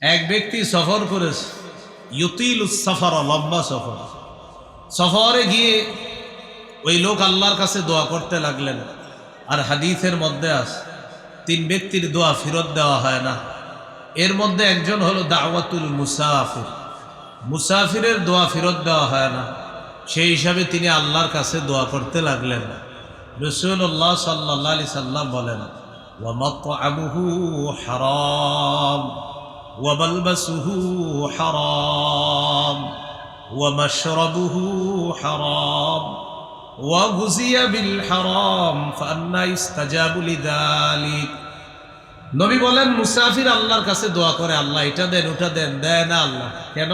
এক ব্যক্তি সফর করেছে। ইউতিল সফর, লম্বা সফর। সফরে গিয়ে ওই লোক আল্লাহর কাছে দোয়া করতে লাগলেন। আর হাদিসের মধ্যে আস তিন ব্যক্তির দোয়া ফেরত দেওয়া হয় না। এর মধ্যে একজন হলো দাওয়াতুল মুসাফির। মুসাফিরের দোয়া ফেরত দেওয়া হয় না। সেই হিসাবে তিনি আল্লাহর কাছে দোয়া করতে লাগলেন। রসুল্লাহ সাল্লা আলি সাল্লাম বলেন ওয়ামাত আবুহু হারাম। وملبسه حرام ومشربه حرام وغزي بالحرام فأنا يستجاب لذلك নবী বলেন মুসাফির আল্লাহর কাছে দোয়া করে আল্লাহ এটা দেন ওটা দেন দেয় না আল্লাহ কেন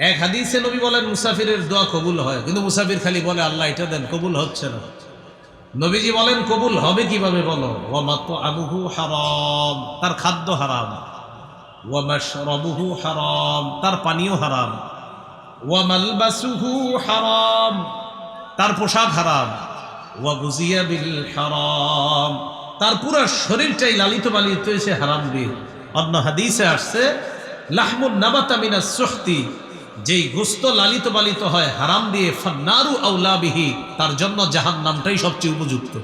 এক হাদিসে নবী বলেন মুসাফিরের দোয়া কবুল হয় কিন্তু মুসাফির খালি বলে আল্লাহ এটা দেন কবুল হচ্ছে না নবীজি বলেন কবুল হবে কিভাবে বলো ও মাত্র আবুহু হারাম তার খাদ্য হারাম ও মাশরাবুহু হারাম তার পানীয় হারাম। ও মালবাসুহু হারাম। তার পোশাক হারাম। ও গুজিয়া বিল হারাম তার পুরো শরীরটাই লালিত পালিত হয়েছে, হারাম দিয়ে। অন্য হাদিসে আসছে, লাহমুন নাবাতামিনা সুহতি। যেই গোস্ত লালিত পালিত হয়, হারাম দিয়ে, ফান্নারু আউলাবিহি তার জন্য জাহান নামটাই সবচেয়ে উপযুক্ত।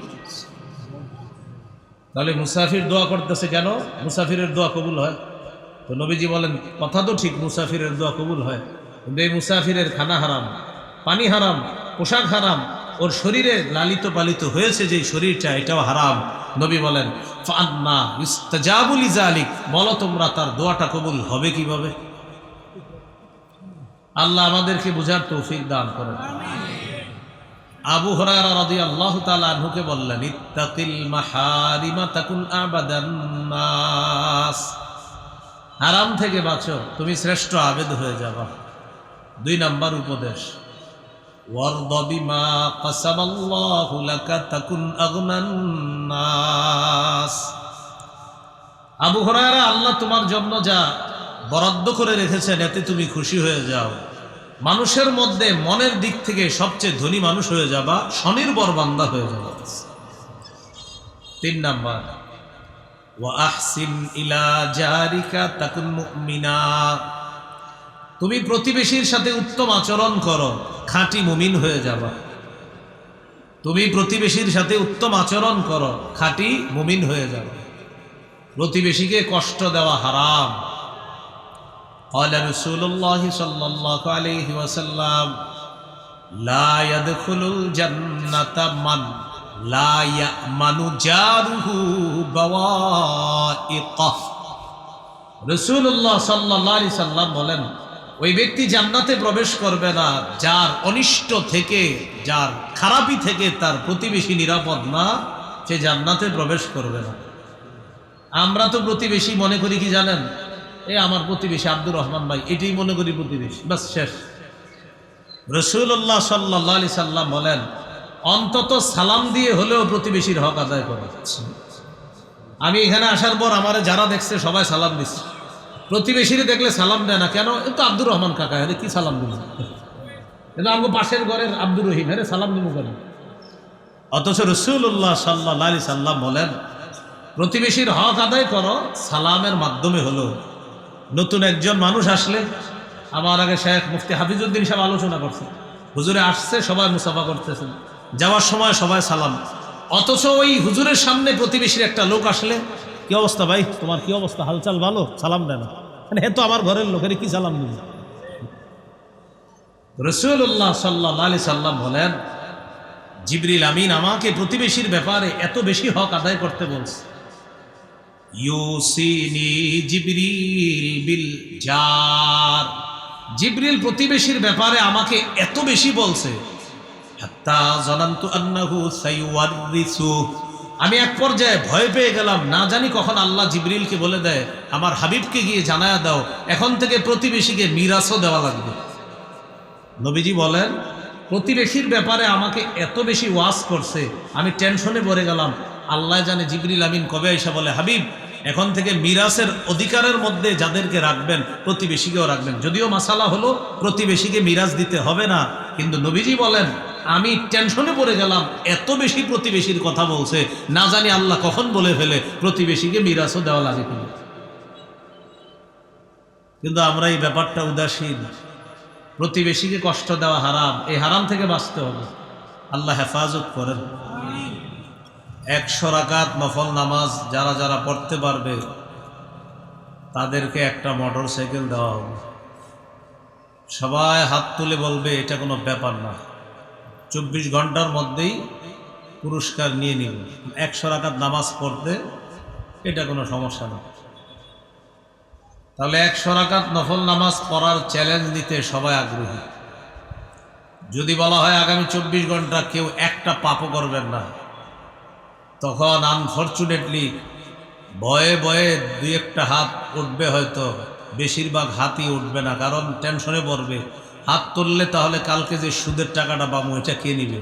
তাহলে মুসাফির দোয়া করতেছে কেন? মুসাফিরের দোয়া কবুল হয়। তো নবীজি বলেন, কথা তো ঠিক, মুসাফিরের দোয়া কবুল হয়। কিন্তু এই মুসাফিরের খানা হারাম, পানি হারাম, পোশাক হারাম, ওর শরীরে লালিত পালিত হয়েছে যে শরীরটা, এটাও হারাম। নবী বলেন ফান্না ইস্তাজাবুল ইজালিক বলো তোমরা তার দোয়াটা কবুল হবে কীভাবে? আল্লাহ আমাদেরকে বুঝার তৌফিক দান করেন। আবু হরারা তাআলা আনহুকে বললেন, ইত্তাকিল মাহারিমা তাকুন আবাদান হারাম থেকে বাঁচো, তুমি শ্রেষ্ঠ আবেদ হয়ে যাবা। দুই নাম্বার উপদেশ। আবু হরায়রা, আল্লাহ তোমার জন্য যা বরাদ্দ করে রেখেছেন, এতে তুমি খুশি হয়ে যাও। মানুষের মধ্যে মনের দিক থেকে সবচেয়ে ধনী মানুষ হয়ে যাবা, স্বনির্ভর বান্দা হয়ে যাবা। তিন নাম্বার ওয়া আহসিন ইলা জারিকা তাকুন মুমিনা তুমি প্রতিবেশীর সাথে উত্তম আচরণ করো খাঁটি মুমিন হয়ে যাবা তুমি প্রতিবেশীর সাথে উত্তম আচরণ করো খাঁটি মুমিন হয়ে যাবা প্রতিবেশীকে কষ্ট দেওয়া হারাম قال رسول الله صلى الله عليه وسلم لا يدخل الجنة من রসুল্লাহ সাল্লি সাল্লাম বলেন, ওই ব্যক্তি জান্নাতে প্রবেশ করবে না, যার অনিষ্ট থেকে, যার খারাপি থেকে তার প্রতিবেশী নিরাপদ না, সে জান্নাতে প্রবেশ করবে না। আমরা তো প্রতিবেশী মনে করি কি জানেন? এ আমার প্রতিবেশী আব্দুর রহমান ভাই, এটাই মনে করি প্রতিবেশী বাস শেষ। রসুল্লাহ সাল্লা সাল্লাম বলেন অন্তত সালাম দিয়ে হলেও প্রতিবেশীর হক আদায় করা যাচ্ছে। আমি এখানে আসার পর আমার যারা দেখছে সবাই সালাম দিচ্ছে। প্রতিবেশীরে দেখলে সালাম দেয় না। কেন? এ তো আব্দুর রহমান কাকা হ্যাঁ কি সালাম দিল কিন্তু আমাকে পাশের ঘরের আব্দুর রহিম হ্যাঁ সালাম দিব কেন? অথচ রসুল্লাহ সাল্লাহ আলি সাল্লাম বলেন, প্রতিবেশীর হক আদায় করো, সালামের মাধ্যমে হলো। নতুন একজন মানুষ আসলে, আমার আগে শেখ মুফতি হাফিজুদ্দিন সাহেব আলোচনা করছে। হুজুরে আসছে, সবাই মুসাফা করতেছেন। যাওয়ার সময় সবাই সালাম। অথচ ওই হুজুরের সামনে প্রতিবেশীর একটা লোক আসলে, কি অবস্থা ভাই? তোমার কি অবস্থা? হালচাল ভালো? সালাম দেয় না মানে তো আমার ঘরের লোকের কি সালাম দিবে রসুল্লাহ সাল্লাহ আলি সাল্লাম বলেন, জিবরিল আমিন আমাকে প্রতিবেশীর ব্যাপারে এত বেশি হক আদায় করতে বলছে। বিল জিবরিল প্রতিবেশীর ব্যাপারে আমাকে এত বেশি বলছে আমি এক পর্যায়ে ভয় পেয়ে গেলাম, না জানি কখন আল্লাহ জিবরিলকে বলে দেয়, আমার হাবিবকে গিয়ে জানায়া দাও, এখন থেকে প্রতিবেশীকে মিরাসও দেওয়া লাগবে। নবীজি বলেন, প্রতিবেশীর ব্যাপারে আমাকে এত বেশি ওয়াজ করছে, আমি টেনশনে পড়ে গেলাম। আল্লাহ জানে জিবরিল আমিন কবে এসে বলে, হাবিব এখন থেকে মিরাসের অধিকারের মধ্যে যাদেরকে রাখবেন, প্রতিবেশীকেও রাখবেন। যদিও মাসালা হলো, প্রতিবেশীকে মিরাজ দিতে হবে না, কিন্তু নবীজি বলেন, আমি টেনশনে পড়ে গেলাম, এত বেশি প্রতিবেশীর কথা বলছে, না জানি আল্লাহ কখন বলে ফেলে, প্রতিবেশীকে মিরাজও দেওয়া লাগে কিনা? কিন্তু আমরা এই ব্যাপারটা উদাসীন। প্রতিবেশীকে কষ্ট দেওয়া হারাম এই হারাম থেকে বাঁচতে হবে। আল্লাহ হেফাজত করেন। একশো রাকাত নফল নামাজ যারা যারা পড়তে পারবে, তাদেরকে একটা মোটর সাইকেল দেওয়া হবে। সবাই হাত তুলে বলবে, এটা কোনো ব্যাপার না। চব্বিশ ঘণ্টার মধ্যেই পুরস্কার নিয়ে নিব। একশো রাকাত নামাজ পড়তে এটা কোনো সমস্যা না। তাহলে একশো রাকাত নফল নামাজ পড়ার চ্যালেঞ্জ নিতে সবাই আগ্রহী। যদি বলা হয় আগামী চব্বিশ ঘণ্টা কেউ একটা পাপও করবেন না। তখন আনফর্চুনেটলি ভয়ে ভয়ে দুই একটা হাত উঠবে হয়তো, বেশিরভাগ হাতই উঠবে না, কারণ টেনশনে পড়বে। হাত তুললে তাহলে কালকে যে সুদের টাকাটা পাবো, এটা কে নিবে?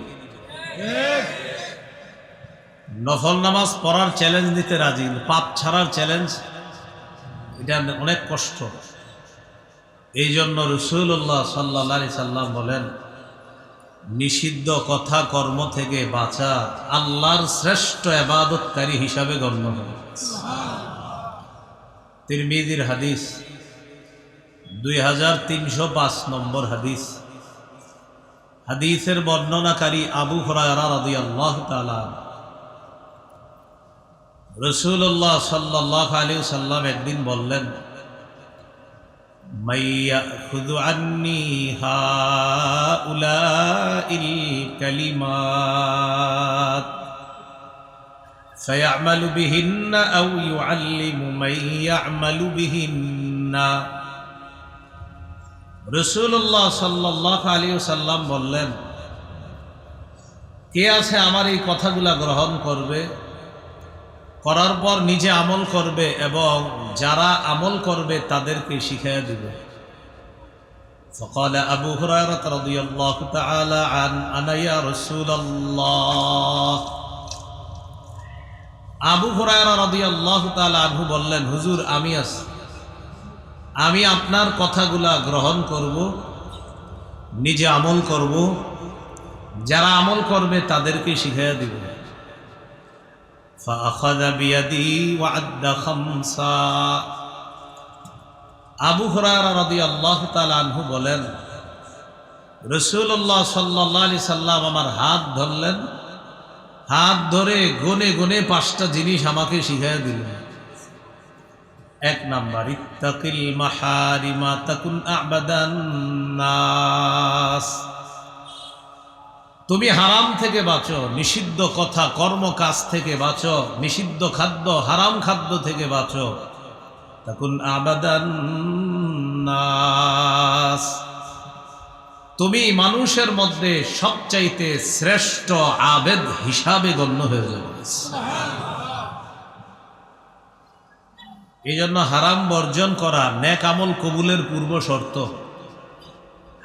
নফল নামাজ পড়ার চ্যালেঞ্জ নিতে রাজি পাপ ছাড়ার চ্যালেঞ্জ এটা অনেক কষ্ট। এই জন্য রসুল্লাহ সাল্লা সাল্লাম বলেন নিষিদ্ধ কথা কর্ম থেকে বাঁচা আল্লাহর শ্রেষ্ঠ আবাদতকারী হিসাবে গণ্য হয় তিরমিদির হাদিস, দুই হাজার তিনশো পাঁচ নম্বর হাদিস। হাদিসের বর্ণনাকারী আবু হরায়রা রাদি আল্লাহ তালা রসুল্লাহ সাল্লাহ আলী সাল্লাম একদিন বললেন মাইয়া খুদু আন্নি হা কালিমাত فيعمل بهن أو يعلم من يعمل بهن রসুল্লাহ সাল্লাহ আলী সাল্লাম বললেন কে আছে আমার এই কথাগুলা গ্রহণ করবে করার পর নিজে আমল করবে এবং যারা আমল করবে তাদেরকে শিখাইয়া দিবে فقال أبو هريرة رضي الله تعالى عن أنا يا رسول الله আবু হুরায়রা রাদিয়াল্লাহু তাআলা আনহু বললেন হুজুর আমি আছি আমি আপনার কথাগুলা গ্রহণ করব নিজে আমল করব যারা আমল করবে তাদেরকে শিখাইয়া দিব فأخذ بيدي وعد خمسا আবু হুরায়রা রাদিয়াল্লাহু তাআলা আনহু বলেন রাসূলুল্লাহ সাল্লাল্লাহু আলাইহি সাল্লাম আমার হাত ধরলেন হাত ধরে গনে গনে পাঁচটা জিনিস আমাকে শিখাইয়া দিলেন এক নাম্বার ইত্তাকিল মাহারিমা তাকুন আবাদান নাস তুমি হারাম থেকে বাঁচো, নিষিদ্ধ কথা কর্ম কাজ থেকে বাঁচো, নিষিদ্ধ খাদ্য, হারাম খাদ্য থেকে বাঁচো। তখন আবাদান তুমি মানুষের মধ্যে সবচাইতে শ্রেষ্ঠ আবেদ হিসাবে গণ্য হয়ে যাবে। এই জন্য হারাম বর্জন করা, ন্যাক আমল কবুলের পূর্ব শর্ত।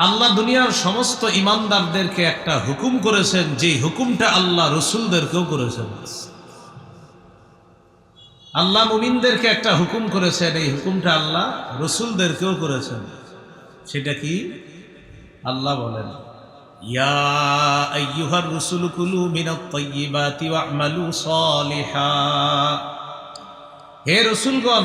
আল্লাহ দুনিয়ার সমস্ত ইমানদারদেরকে একটা হুকুম করেছেন যে হুকুমটা আল্লাহ রসুলদেরকেও করেছেন। আল্লাহ মুমিনদেরকে একটা হুকুম করেছেন, এই হুকুমটা আল্লাহ রসুলদেরকেও করেছেন। সেটা কি? আল্লাহ বলেন হে রসুলগণ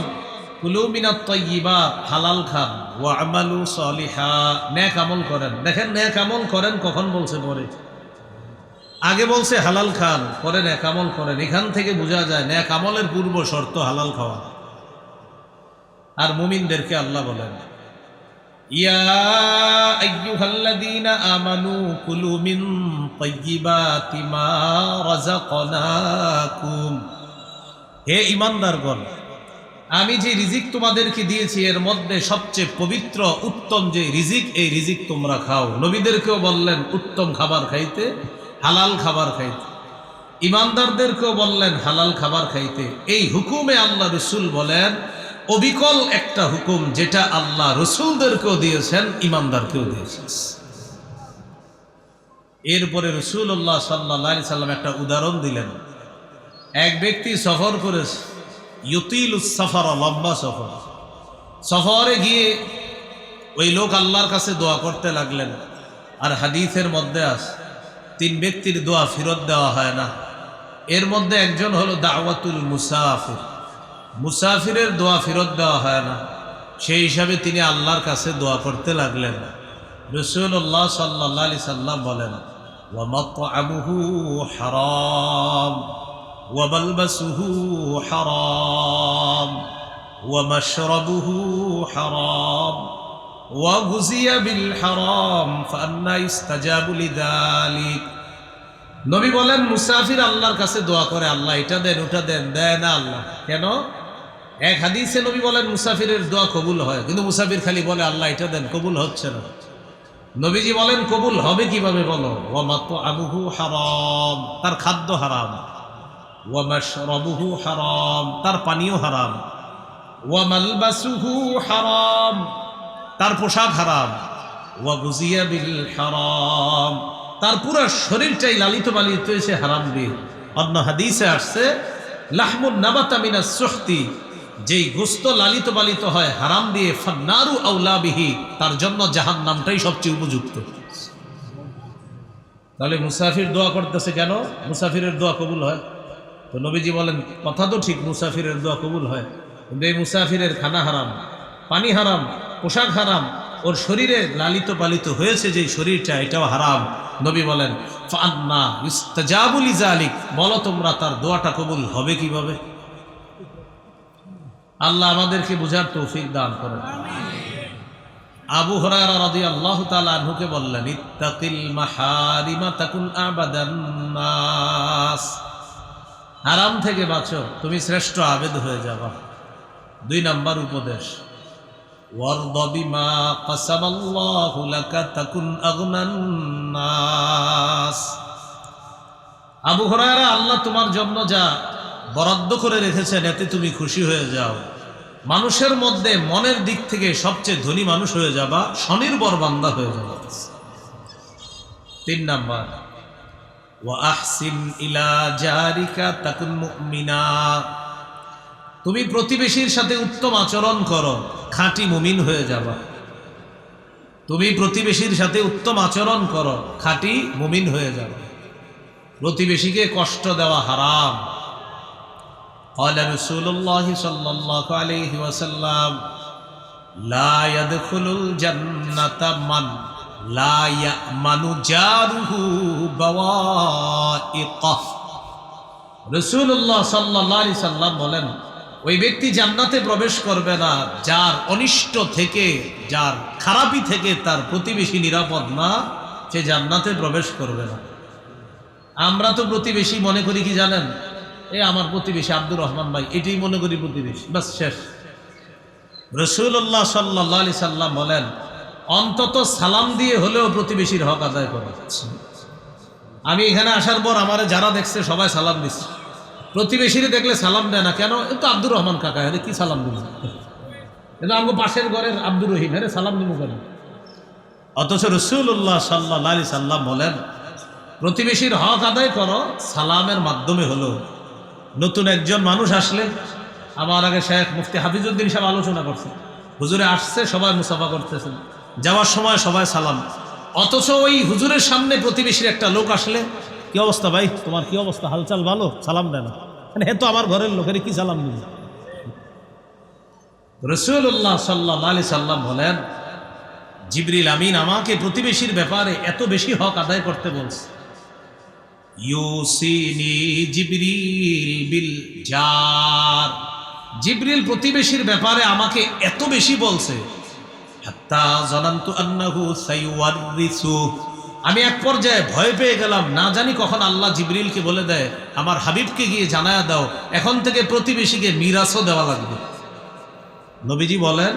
হালাল খান ওয়া'মালু সালিহা। নেক আমল করেন। দেখেন, নেক আমল করেন কখন বলছে পরে? আগে বলছে হালাল খান, পরে নেক আমল করেন। এখান থেকে বোঝা যায় নেক আমলের পূর্ব শর্ত হালাল খাওয়া। আর মুমিনদেরকে আল্লাহ বলেন আমানু কুলু মিন হে ঈমানদারগণ আমি যে রিজিক তোমাদেরকে দিয়েছি, এর মধ্যে সবচেয়ে পবিত্র, উত্তম যে রিজিক, এই রিজিক তোমরা খাও। নবীদেরকেও বললেন, উত্তম খাবার খাইতে, হালাল খাবার খাইতে। ইমানদারদেরকেও বললেন, হালাল খাবার খাইতে। এই হুকুমে আল্লাহ রসুল বলেন, অবিকল একটা হুকুম যেটা আল্লাহ রসুলদেরকেও দিয়েছেন, ইমানদারকেও দিয়েছেন। এরপরে রসুল্লাহ সাল্লা সাল্লাম একটা উদাহরণ দিলেন। এক ব্যক্তি সফর করেছে ইউতিল লম্বা সফর। সফরে গিয়ে ওই লোক আল্লাহর কাছে দোয়া করতে লাগলেন। আর হাদিসের মধ্যে আস তিন ব্যক্তির দোয়া ফেরত দেওয়া হয় না। এর মধ্যে একজন হলো দাওয়াতুল মুসাফির। মুসাফিরের দোয়া ফেরত দেওয়া হয় না। সেই হিসাবে তিনি আল্লাহর কাছে দোয়া করতে লাগলেন। রসুল্লাহ সাল্লা আলি সাল্লাম বলেন ওয়ামাত আবুহু হারাম। وملبسه حرام ومشربه حرام وغزي بالحرام فأنا يستجاب لذلك নবী বলেন মুসাফির আল্লাহর কাছে দোয়া করে আল্লাহ এটা দেন ওটা দেন দেয় না আল্লাহ কেন এক হাদিসে নবী বলেন মুসাফিরের দোয়া কবুল হয় কিন্তু মুসাফির খালি বলে আল্লাহ এটা দেন কবুল হচ্ছে না নবীজি বলেন কবুল হবে কিভাবে বলো ও মাত্র আবুহু হারাম তার খাদ্য হারাম ও মাশরাবুহু হারাম তার পানীয় হারাম। ও মালবাসুহু হারাম। তার পোশাক হারাম। ও গুজিয়া বিল হারাম তার পুরো শরীরটাই লালিত পালিত হয়েছে হারাম দিয়ে। অন্য হাদিসে আসছে, লাহমুন নাবাতামিনা সুখতি যেই গোস্ত লালিত পালিত হয়, হারাম দিয়ে, ফান্নারু আউলাবিহি তার জন্য জাহান নামটাই সবচেয়ে উপযুক্ত। তাহলে মুসাফির দোয়া করতেছে কেন? মুসাফিরের দোয়া কবুল হয়? তো নবীজি বলেন, কথা তো ঠিক, মুসাফিরের দোয়া কবুল হয়। কিন্তু এই মুসাফিরের খানা হারাম, পানি হারাম, পোশাক হারাম, ওর শরীরে লালিত পালিত হয়েছে যে শরীরটা, এটাও হারাম। নবী বলেন ফান্না ইস্তাজাবুল ইজালিক বলো তোমরা তার দোয়াটা কবুল হবে কীভাবে? আল্লাহ আমাদেরকে বুঝার তৌফিক দান করেন। আবু হরারা রাদি আল্লাহ তালুকে বললেন, ইত্তাকিল মাহারিমা তাকুন আবাদান নাস। হারাম থেকে বাঁচো, তুমি শ্রেষ্ঠ আবেদ হয়ে যাবা। দুই নাম্বার উপদেশ। আবু হরারা আল্লাহ তোমার জন্য যা বরাদ্দ করে রেখেছেন, এতে তুমি খুশি হয়ে যাও। মানুষের মধ্যে মনের দিক থেকে সবচেয়ে ধনী মানুষ হয়ে যাবা, স্বনির্ভর বান্দা হয়ে যাবা। তিন নাম্বার ও আহসিন ইলা জারিকা তাকুন মুমিনা তুমি প্রতিবেশীর সাথে উত্তম আচরণ করো খাঁটি মুমিন হয়ে যাবা তুমি প্রতিবেশীর সাথে উত্তম আচরণ করো খাঁটি মুমিন হয়ে যাবা প্রতিবেশীকে কষ্ট দেওয়া হারাম قال رسول الله صلى الله عليه وسلم لا يدخل الجنة من রসুল্লাহ সাল্লি সাল্লাম বলেন, ওই ব্যক্তি জান্নাতে প্রবেশ করবে না, যার অনিষ্ট থেকে, যার খারাপি থেকে তার প্রতিবেশী নিরাপদ না, সে জান্নাতে প্রবেশ করবে না। আমরা তো প্রতিবেশী মনে করি কি জানেন? এ আমার প্রতিবেশী আব্দুর রহমান ভাই, এটাই মনে করি প্রতিবেশী বাস শেষ। রসুল্লাহ সাল্লাহ সাল্লাম বলেন অন্তত সালাম দিয়ে হলেও প্রতিবেশীর হক আদায় করা যাচ্ছে। আমি এখানে আসার পর আমার যারা দেখছে সবাই সালাম দিচ্ছে। প্রতিবেশীরে দেখলে সালাম দেয় না। কেন? এ তো আব্দুর রহমান কাকা হ্যাঁ কি সালাম দিল কিন্তু আমার পাশের ঘরের আব্দুর রহিম হ্যাঁ সালাম দিব কেন? অথচ রসুল্লাহ সাল্লাহ আলি সাল্লাম বলেন, প্রতিবেশীর হক আদায় করো, সালামের মাধ্যমে হলো। নতুন একজন মানুষ আসলে, আমার আগে শেখ মুফতি হাফিজুদ্দিন সাহেব আলোচনা করছে। হুজুরে আসছে, সবাই মুসাফা করতেছেন। যাওয়ার সময় সবাই সালাম। অথচ ওই হুজুরের সামনে প্রতিবেশীর একটা লোক আসলে, কি অবস্থা ভাই? তোমার কি অবস্থা? হালচাল ভালো? সালাম দেয় না মানে হে তো আমার ঘরের লোকের কি সালাম দিল রসুল্লাহ সাল্লাহ আলি সাল্লাম বলেন, জিবরিল আমিন আমাকে প্রতিবেশীর ব্যাপারে এত বেশি হক আদায় করতে বলছে। ইউসিনি বিল জিবরিল প্রতিবেশীর ব্যাপারে আমাকে এত বেশি বলছে আমি এক পর্যায়ে ভয় পেয়ে গেলাম, না জানি কখন আল্লাহ জিবরিলকে বলে দেয়, আমার হাবিবকে গিয়ে জানায়া দাও, এখন থেকে প্রতিবেশীকে মিরাসও দেওয়া লাগবে। নবীজি বলেন,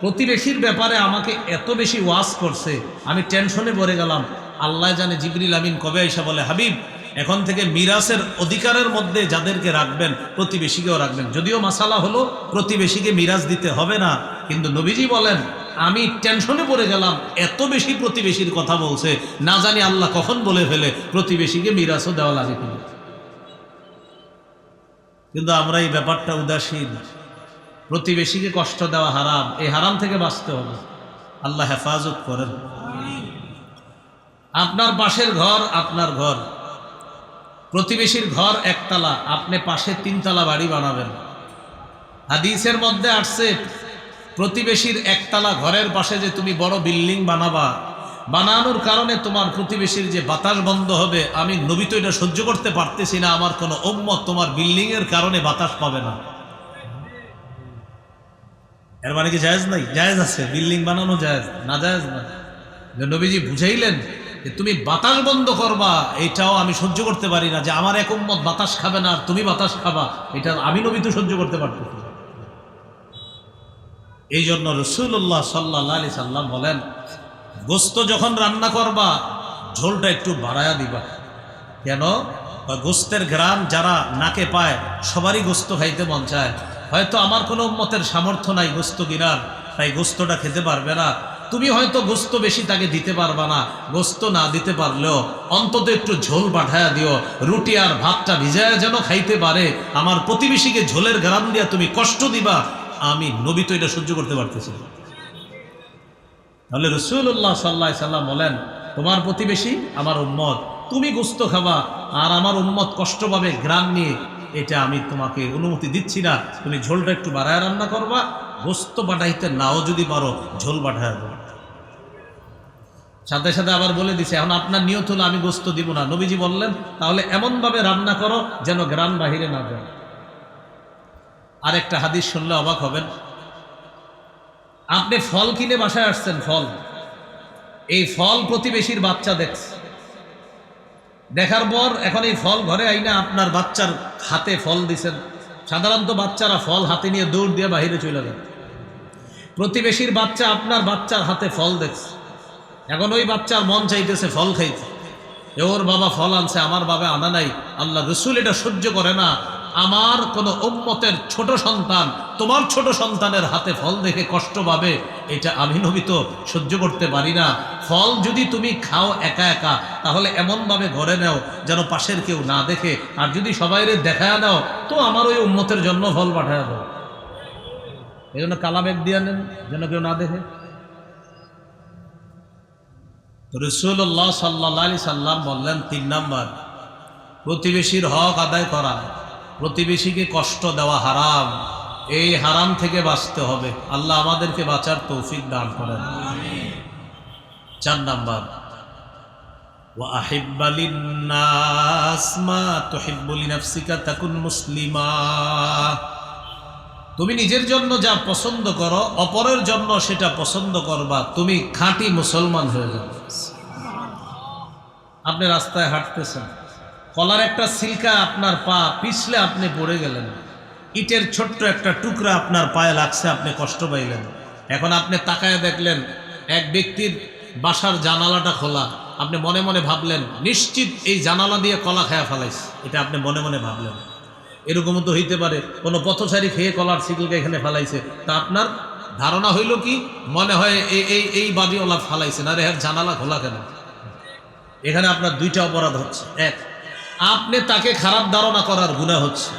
প্রতিবেশীর ব্যাপারে আমাকে এত বেশি ওয়াজ করছে, আমি টেনশনে পড়ে গেলাম। আল্লাহ জানে জিবরিল আমিন কবে এসে বলে, হাবিব, এখন থেকে মিরাসের অধিকারের মধ্যে যাদেরকে রাখবেন, প্রতিবেশীকেও রাখবেন। যদিও মাসালা হলো, প্রতিবেশীকে মিরাজ দিতে হবে না, কিন্তু নবীজি বলেন আমি টেনশনে পড়ে গেলাম, এত বেশি প্রতিবেশীর কথা বলছে, না জানি আল্লাহ কখন বলে ফেলে, প্রতিবেশীকে মিরাজও দেওয়া লাগে কিনা। কিন্তু আমরা এই ব্যাপারটা উদাসীন। প্রতিবেশীকে কষ্ট দেওয়া হারাম, এই হারাম থেকে বাঁচতে হবে। আল্লাহ হেফাজত করেন। আপনার পাশের ঘর, আপনার ঘর। প্রতিবেশীর ঘর একতলা, আপনি পাশে তিনতলা বাড়ি বানাবেন। হাদিসের মধ্যে আসছে প্রতিবেশীর একতলা ঘরের পাশে যে তুমি বড় বিল্ডিং বানাবা, বানানোর কারণে তোমার প্রতিবেশীর যে বাতাস বন্ধ হবে, আমি নবী তো এটা সহ্য করতে পারতেছি না, আমার কোনো ওম্মত তোমার বিল্ডিং এর কারণে বাতাস পাবে না। এর মানে কি জায়েজ নাই? জায়েজ আছে, বিল্ডিং বানানো জায়েজ, না জায়েজ না। নবীজি বুঝাইলেন যে তুমি বাতাস বন্ধ করবা, এটাও আমি সহ্য করতে পারি না, যে আমার এক উম্মত বাতাস খাবে না, আর তুমি বাতাস খাবা, এটা আমি নবী তো সহ্য করতে পারতেছি। এই জন্য রসুল্লাহ সাল্লাহ আলি সাল্লাম বলেন, গোস্ত যখন রান্না করবা, ঝোলটা একটু বাড়ায়া দিবা। কেন? গোস্তের গ্রাম যারা নাকে পায়, সবারই গোস্ত খাইতে মন চায়। হয়তো আমার কোনো মতের সামর্থ্য নাই গোস্ত কিনার তাই গোস্তটা খেতে পারবে না। তুমি হয়তো গোস্ত বেশি তাকে দিতে পারবা না। গোস্ত না দিতে পারলেও অন্তত একটু ঝোল পাঠায়া দিও। রুটি আর ভাতটা ভিজায়া যেন খাইতে পারে। আমার প্রতিবেশীকে ঝোলের গ্রাম দিয়া তুমি কষ্ট দিবা। আমি নবী তো এটা সহ্য করতে পারতেছি তাহলে রসুল্লাহ সাল্লাহ সাল্লাম বলেন, তোমার প্রতিবেশী আমার উম্মত, তুমি গুস্ত খাবা, আর আমার উম্মত কষ্ট পাবে গ্রাম নিয়ে। এটা আমি তোমাকে অনুমতি দিচ্ছি না। তুমি ঝোলটা একটু বাড়ায় রান্না করবা, গোস্ত বাটাইতে নাও যদি পারো, ঝোল বাটায় সাথে সাথে আবার বলে দিছে, এখন আপনার নিয়ত হলো আমি গোস্ত দিব না। নবীজি বললেন, তাহলে এমনভাবে রান্না করো যেন গ্রাম বাহিরে না যায়। আর একটা হাদিস শুনলে অবাক হবেন। আপনি ফল কিনে বাসায় আসছেন, ফল। এই ফল প্রতিবেশীর বাচ্চা দেখছে। দেখার পর এখন এই ফল ঘরে আইনা আপনার বাচ্চার হাতে ফল দিছেন। সাধারণত বাচ্চারা ফল হাতে নিয়ে দৌড় দিয়ে বাহিরে চলে যায়। প্রতিবেশীর বাচ্চা আপনার বাচ্চার হাতে ফল দেখছে। এখন ওই বাচ্চার মন চাইতেছে ফল খাইতে। ওর বাবা ফল আনছে, আমার বাবা আনা নাই। আল্লাহ রসুল এটা সহ্য করে না। আমার কোন উম্মতের ছোট সন্তান তোমার ছোট সন্তানের হাতে ফল দেখে কষ্ট পাবে, এটা আমি নবী তো সহ্য করতে পারি না। ফল যদি তুমি খাও একা একা, তাহলে এমনভাবে ঘরে নাও যেন পাশের কেউ না দেখে। আর যদি সবাইরে দেখায় নাও, তো আমার ওই উম্মতের জন্য ফল পাঠায় দাও। এই জন্য কালা ব্যাগ দিয়ে নেন, যেন কেউ না দেখে। রসুল্লাহ সাল্লাহ আলি সাল্লাম বললেন, তিন নাম্বার, প্রতিবেশীর হক আদায় করা। প্রতিবেশীকে কষ্ট দেওয়া হারাম। এই হারাম থেকে বাঁচতে হবে। আল্লাহ আমাদেরকে বাঁচার তৌফিক দান করেন। চার নাম্বার। তুমি নিজের জন্য যা পছন্দ করো, অপরের জন্য সেটা পছন্দ করবা। তুমি খাঁটি মুসলমান হয়ে যাবে। আপনি রাস্তায় হাঁটতেছেন। কলার একটা সিলকা আপনার পা পিছলে আপনি পড়ে গেলেন। ইটের ছোট্ট একটা টুকরা আপনার পায়ে লাগছে, আপনি কষ্ট পাইলেন। এখন আপনি তাকায় দেখলেন, এক ব্যক্তির বাসার জানালাটা খোলা। আপনি মনে মনে ভাবলেন, নিশ্চিত এই জানালা দিয়ে কলা খায়া ফেলাইছে। এটা আপনি মনে মনে ভাবলেন। এরকমও তো হইতে পারে, কোনো পথচারী খেয়ে কলার সিকলকে এখানে ফেলাইছে। তা আপনার ধারণা হইল কি, মনে হয় এই এই এই বাড়িওয়ালা ফালাইছে, না রে জানালা খোলা কেন? এখানে আপনার দুইটা অপরাধ হচ্ছে। এক আপনি তাকে খারাপ ধারণা করার গুণা হচ্ছে।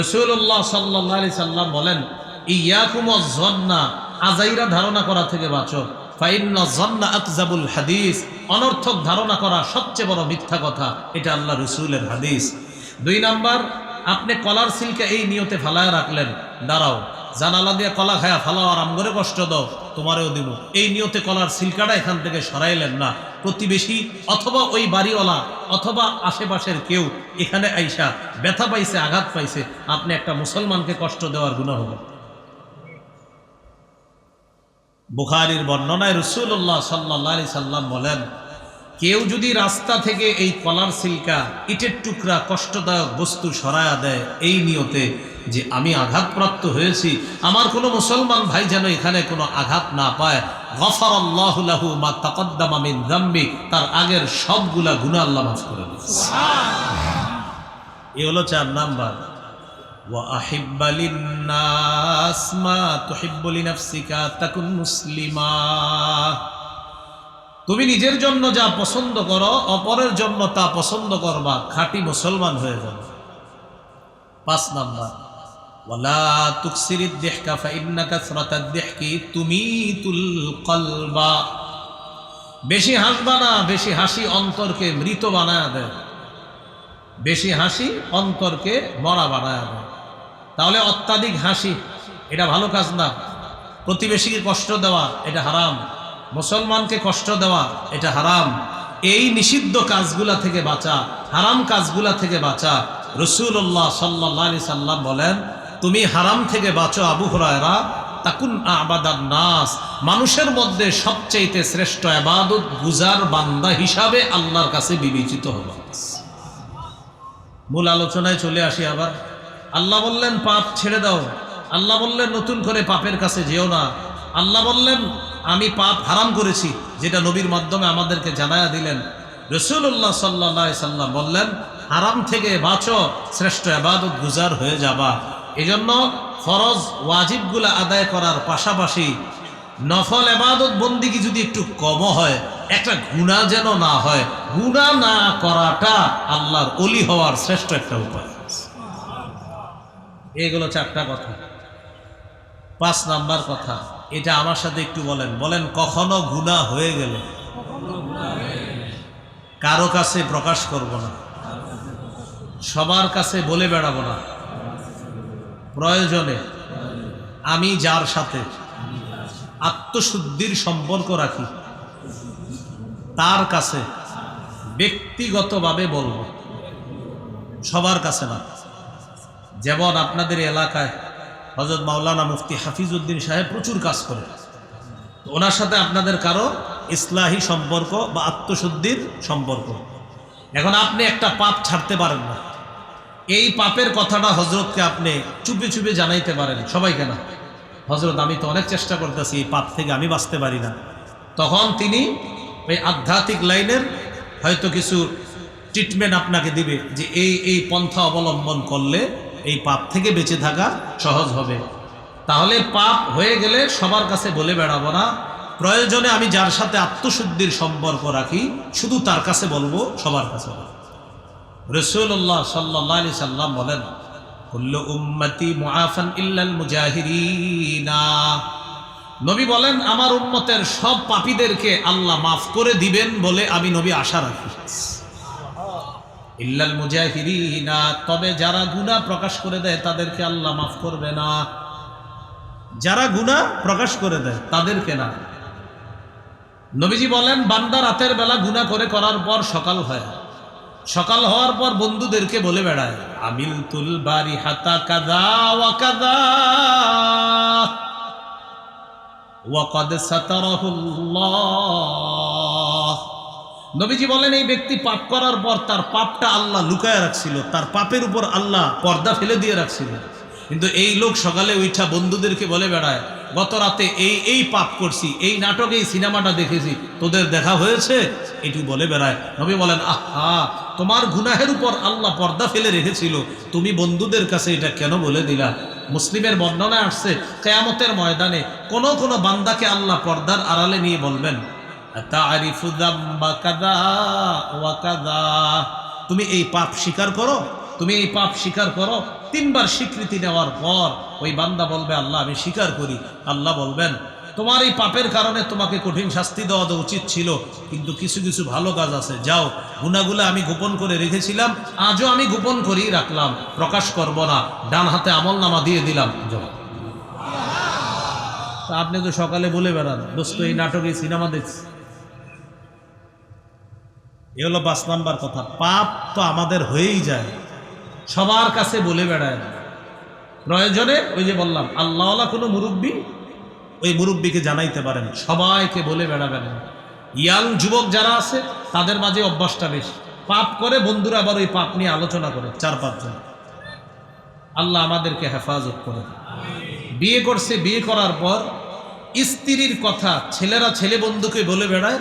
রসুল্লাহ সাল্লি সাল্লাম বলেন, ইয়াকুম জন্না আজাইরা ধারণা করা থেকে বাঁচো। হাদিস, অনর্থক ধারণা করা সবচেয়ে বড় মিথ্যা কথা, এটা আল্লাহ রসুলের হাদিস। দুই নাম্বার, আপনি কলার সিলকে এই নিয়তে ফালায় রাখলেন। দাঁড়াও জানালা দিয়ে কলা খায়া ফালাও আরাম করে কষ্ট দাও, তোমারেও দিব। এই নিয়তে কলার সিলকাটা এখান থেকে সরাইলেন না। প্রতিবেশী অথবা ওই বাড়িওয়ালা অথবা আশেপাশের কেউ এখানে আইসা ব্যথা পাইছে, আঘাত পাইছে, আপনি একটা মুসলমানকে কষ্ট দেওয়ার গুণা হবে। বুখারির বর্ণনায় রসুল্লাহ সাল্লাহ সাল্লাম বলেন কেউ যদি রাস্তা থেকে এই কলার সিল্কা, ইটের টুকরা, কষ্টদায়ক বস্তু সরায়া দেয়, এই নিয়তে যে আমি আঘাতপ্রাপ্ত হয়েছি, আমার কোনো মুসলমান ভাই যেন এখানে কোনো আঘাত না পায়। গফর আল্লাহ মা তাকদ্দাম আমি দাম্বি তার আগের সবগুলা গুণা আল্লাহ মাফ করে এ হলো চার নাম্বার। ওয়া আহিব্বালিন মা তাকুন মুসলিমা। তুমি নিজের জন্য যা পছন্দ করো, অপরের জন্য তা পছন্দ করবা, খাঁটি মুসলমান হয়ে যাবে। পাঁচ নাম্বার। ওয়ালা তুকসিরিদ দেহকা ফাইন্না কাসরাতাদ দেহকি তুমিতুল কলবা। বেশি হাসবা না, বেশি হাসি অন্তরকে মৃত বানায় দেয়। বেশি হাসি অন্তরকে মরা বানায় দেয়। তাহলে অত্যাধিক হাসি, এটা ভালো কাজ না। প্রতিবেশীকে কষ্ট দেওয়া, এটা হারাম। মুসলমানকে কষ্ট দেওয়া, এটা হারাম। এই নিষিদ্ধ কাজগুলা থেকে বাঁচা, হারাম কাজগুলা থেকে বাঁচা রসুল্লাহ সাল্লি সাল্লাম বলেন, তুমি হারাম থেকে বাঁচো, আবু হরায়রা, তাকুন আবাদার নাস। মানুষের মধ্যে সবচেয়েতে শ্রেষ্ঠ আবাদত গুজার বান্দা হিসাবে আল্লাহর কাছে বিবেচিত হবে মূল আলোচনায় চলে আসি আবার। আল্লাহ বললেন, পাপ ছেড়ে দাও। আল্লাহ বললেন, নতুন করে পাপের কাছে যেও না। আল্লাহ বললেন আমি পাপ হারাম করেছি, যেটা নবীর মাধ্যমে আমাদেরকে জানায়া দিলেন। রসুল্লাহ সাল্লা সাল্লাম বললেন, হারাম থেকে বাঁচো, শ্রেষ্ঠ আবাদত গুজার হয়ে যাবা। এজন্য ফরজ ওয়াজিবগুলা আদায় করার পাশাপাশি নফল এবাদত বন্দিগি যদি একটু কম হয়, একটা গুণা যেন না হয় গুণা না করাটা আল্লাহর অলি হওয়ার শ্রেষ্ঠ একটা উপায়। এগুলো চারটা কথা। পাঁচ নাম্বার কথা এটা আমার সাথে একটু বলেন। বলেন, কখনো গুণা হয়ে গেলে? কারও কাছে প্রকাশ করব না। সবার কাছে বলে বেড়াবো না। প্রয়োজনে আমি যার সাথে আত্মশুদ্ধির সম্পর্ক রাখি, তার কাছে ব্যক্তিগতভাবে বলব। সবার কাছে না। যেমন আপনাদের এলাকায় হজরত মাওলানা মুফতি হাফিজউদ্দিন সাহেব প্রচুর কাজ করে। ওনার সাথে আপনাদের কারও ইসলাহী সম্পর্ক বা আত্মশুদ্ধির সম্পর্ক এখন আপনি একটা পাপ ছাড়তে পারেন না। এই পাপের কথাটা হজরতকে আপনি চুপে চুপে জানাইতে পারেন। সবাইকে না হজরত আমি তো অনেক চেষ্টা করতেছি এই পাপ থেকে আমি বাঁচতে পারি না। তখন তিনি ওই আধ্যাত্মিক লাইনের হয়তো কিছু ট্রিটমেন্ট আপনাকে দিবে যে এই এই পন্থা অবলম্বন করলে এই পাপ থেকে বেঁচে থাকা সহজ হবে। তাহলে পাপ হয়ে গেলে সবার কাছে বলে বেড়াবো না, প্রয়োজনে আমি যার সাথে আত্মশুদ্ধির সম্পর্ক রাখি, শুধু তার কাছে বলব, সবার কাছে রসুল্লাহ সাল্লাহ সাল্লাম বলেন মুজাহিরিনা। নবী বলেন, আমার উম্মতের সব পাপীদেরকে আল্লাহ মাফ করে দিবেন বলে আমি নবী আশা রাখি। ইল্লাল মুজাহিরিনা তবে যারা গুনাহ প্রকাশ করে দেয় তাদেরকে আল্লাহ মাফ করবে না। যারা গুনাহ প্রকাশ করে দেয় তাদেরকে না। নবীজি বলেন, বান্দা রাতের বেলা গুনাহ করে করার পর সকাল হয়। সকাল হওয়ার পর বন্ধুদেরকে বলে বেড়ায় আমিল তুল বাড়ি হাতা কাদা ওয়া কাদা ওয়াকাদ সাতারাহুল্লাহ। নবীজি বলেন, এই ব্যক্তি পাপ করার পর তার পাপটা আল্লাহ লুকায় রাখছিল, তার পাপের উপর আল্লাহ পর্দা ফেলে দিয়ে রাখছিল। কিন্তু এই লোক সকালে উঠা বন্ধুদেরকে বলে বেড়ায় গত রাতে এই এই পাপ করছি, এই নাটকে, এই সিনেমাটা দেখেছি, তোদের দেখা হয়েছে? এটু বলে বেড়ায়। নবী বলেন, আহা, তোমার গুনাহের উপর আল্লাহ পর্দা ফেলে রেখেছিল, তুমি বন্ধুদের কাছে এটা কেন বলে দিলা? মুসলিমের বর্ণনা আসছে, কেয়ামতের ময়দানে কোন কোন বান্দাকে আল্লাহ পর্দার আড়ালে নিয়ে বলবেন তুমি এই পাপ স্বীকার করো, তুমি এই পাপ স্বীকার করো। তিনবার স্বীকৃতি নেওয়ার পর ওই বান্দা বলবে, আল্লাহ, আমি স্বীকার করি। আল্লাহ বলবেন, তোমার এই পাপের কারণে তোমাকে কঠিন শাস্তি দেওয়া উচিত ছিল, কিন্তু কিছু কিছু ভালো কাজ আছে। যাও গুনাগুলো আমি গোপন করে রেখেছিলাম, আজও আমি গোপন করেই রাখলাম, প্রকাশ করব না। ডান হাতে আমল নামা দিয়ে দিলাম। আপনি তো সকালে বলে বেড়ান, দোস্ত, এই নাটকে সিনেমা দেখছি। এ হলো পাঁচ নাম্বার কথা। পাপ তো আমাদের হয়েই যায়, সবার কাছে বলে বেড়ায় প্রয়োজনে ওই যে বললাম আল্লাহওয়ালা কোনো মুরব্বী ওই মুরব্বীকে জানাইতে পারেন, সবাইকে বলে বেড়াবেন ইয়াং যুবক যারা আছে, তাদের মাঝে অভ্যাসটা বেশি। পাপ করে বন্ধুরা আবার ওই পাপ নিয়ে আলোচনা করে, চার পাঁচজন আল্লাহ আমাদেরকে হেফাজত করে বিয়ে করছে, বিয়ে করার পর স্ত্রীর কথা, ছেলেরা ছেলে বন্ধুকে বলে বেড়ায়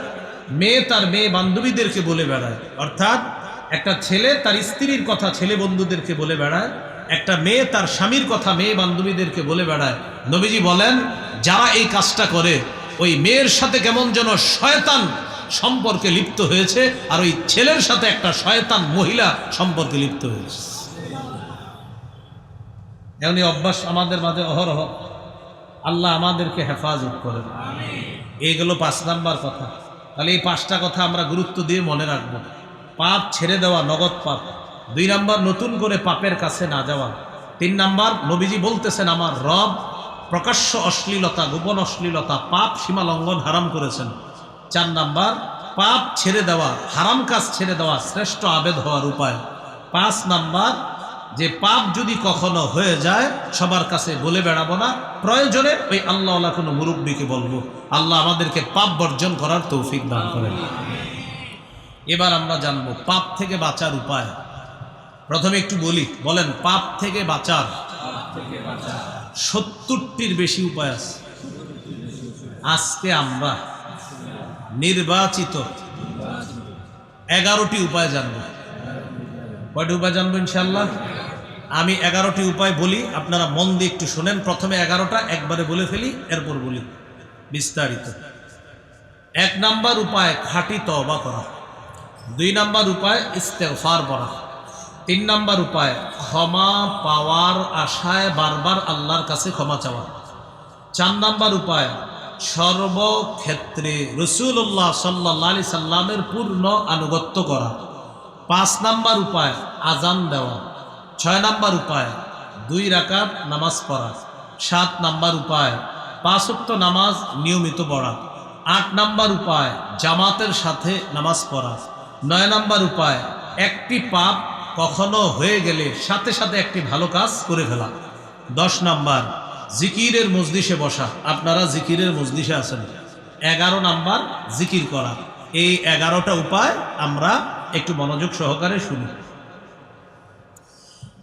মেয়ে তার মেয়ে বান্ধবীদেরকে বলে বেড়ায়। অর্থাৎ একটা ছেলে তার স্ত্রীর কথা ছেলে বন্ধুদেরকে বলে বেড়ায় একটা মেয়ে তার স্বামীর কথা মেয়ে বান্ধবীদেরকে বলে বেড়ায়। নবীজি বলেন যারা এই কাজটা করে ওই মেয়ের সাথে কেমন যেন শয়তান সম্পর্কে লিপ্ত হয়েছে আর ওই ছেলের সাথে একটা শয়তান মহিলা সম্পর্কে লিপ্ত হয়েছে। এমনি অভ্যাস আমাদের মাঝে অহরহ। আল্লাহ আমাদেরকে হেফাজত করেন। এইগুলো পাঁচ নাম্বার কথা। তাহলে এই পাঁচটা কথা আমরা গুরুত্ব দিয়ে মনে রাখব। পাপ ছেড়ে দেওয়া নগদ পাপ। দুই নাম্বার, নতুন করে পাপের কাছে না যাওয়া। তিন নাম্বার, নবীজি বলতেছেন, আমার রব প্রকাশ্য অশ্লীলতা, গোপন অশ্লীলতা, পাপ সীমা লঙ্ঘন হারাম করেছেন। চার নাম্বার, পাপ ছেড়ে দেওয়া, হারাম কাজ ছেড়ে দেওয়া শ্রেষ্ঠ আবেদ হওয়ার উপায়। পাঁচ নাম্বার যে পাপ যদি কখনো হয়ে যায়, সবার কাছে বলে বেড়াবো না। প্রয়োজনে ওই আল্লাহ আল্লাহ কোনো মুরব্বীকে বলব, আল্লাহ আমাদেরকে পাপ বর্জন করার তৌফিক দান করেন। এবার আমরা জানব পাপ থেকে বাঁচার উপায়। প্রথমে একটু বলি, বলেন, পাপ থেকে বাঁচার। সত্তরটির বেশি উপায় আছে। আজকে আমরা নির্বাচিত এগারোটি উপায় জানব। কয়টি উপায় জানব ইনশাল্লাহ আমি এগারোটি উপায় বলি, আপনারা মন দিয়ে একটু শোনেন। প্রথমে এগারোটা, একবারে বলে ফেলি, এরপর বলি বিস্তারিত। এক নাম্বার উপায়, খাঁটি তবা করা। দুই নাম্বার উপায় ইস্তেফার করা তিন নাম্বার উপায়, ক্ষমা পাওয়ার আশায় বারবার আল্লাহর কাছে ক্ষমা চাওয়া। চার নাম্বার উপায়, সর্বক্ষেত্রে রসুল্লাহ সাল্লাহ আলি সাল্লামের পূর্ণ আনুগত্য করা। পাঁচ নাম্বার উপায় আজান দেওয়া, ছয় নাম্বার উপায় দুই রাকাত নামাজ পড়া, সাত নাম্বার উপায় পাঁচক্ত নামাজ নিয়মিত পড়া, আট নাম্বার উপায় জামাতের সাথে নামাজ পড়া, নয় নাম্বার উপায় একটি পাপ কখনো হয়ে গেলে সাথে সাথে একটি ভালো কাজ করে ফেলা, দশ নাম্বার জিকিরের মজলিসে বসা, আপনারা জিকিরের মজলিসে আছেন, এগারো নাম্বার জিকির করা, এই এগারোটা উপায় আমরা একটু মনোযোগ সহকারে শুনি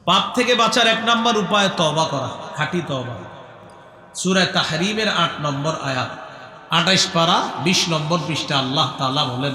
পাপ থেকে বাঁচার এক নম্বর উপায় তবা করা, খাঁটি তবা সুরায় তাহরিমের আট নম্বর আয়াত আঠাইশ পারা, বিশ নম্বর পৃষ্ঠা আল্লাহ তালা বলেন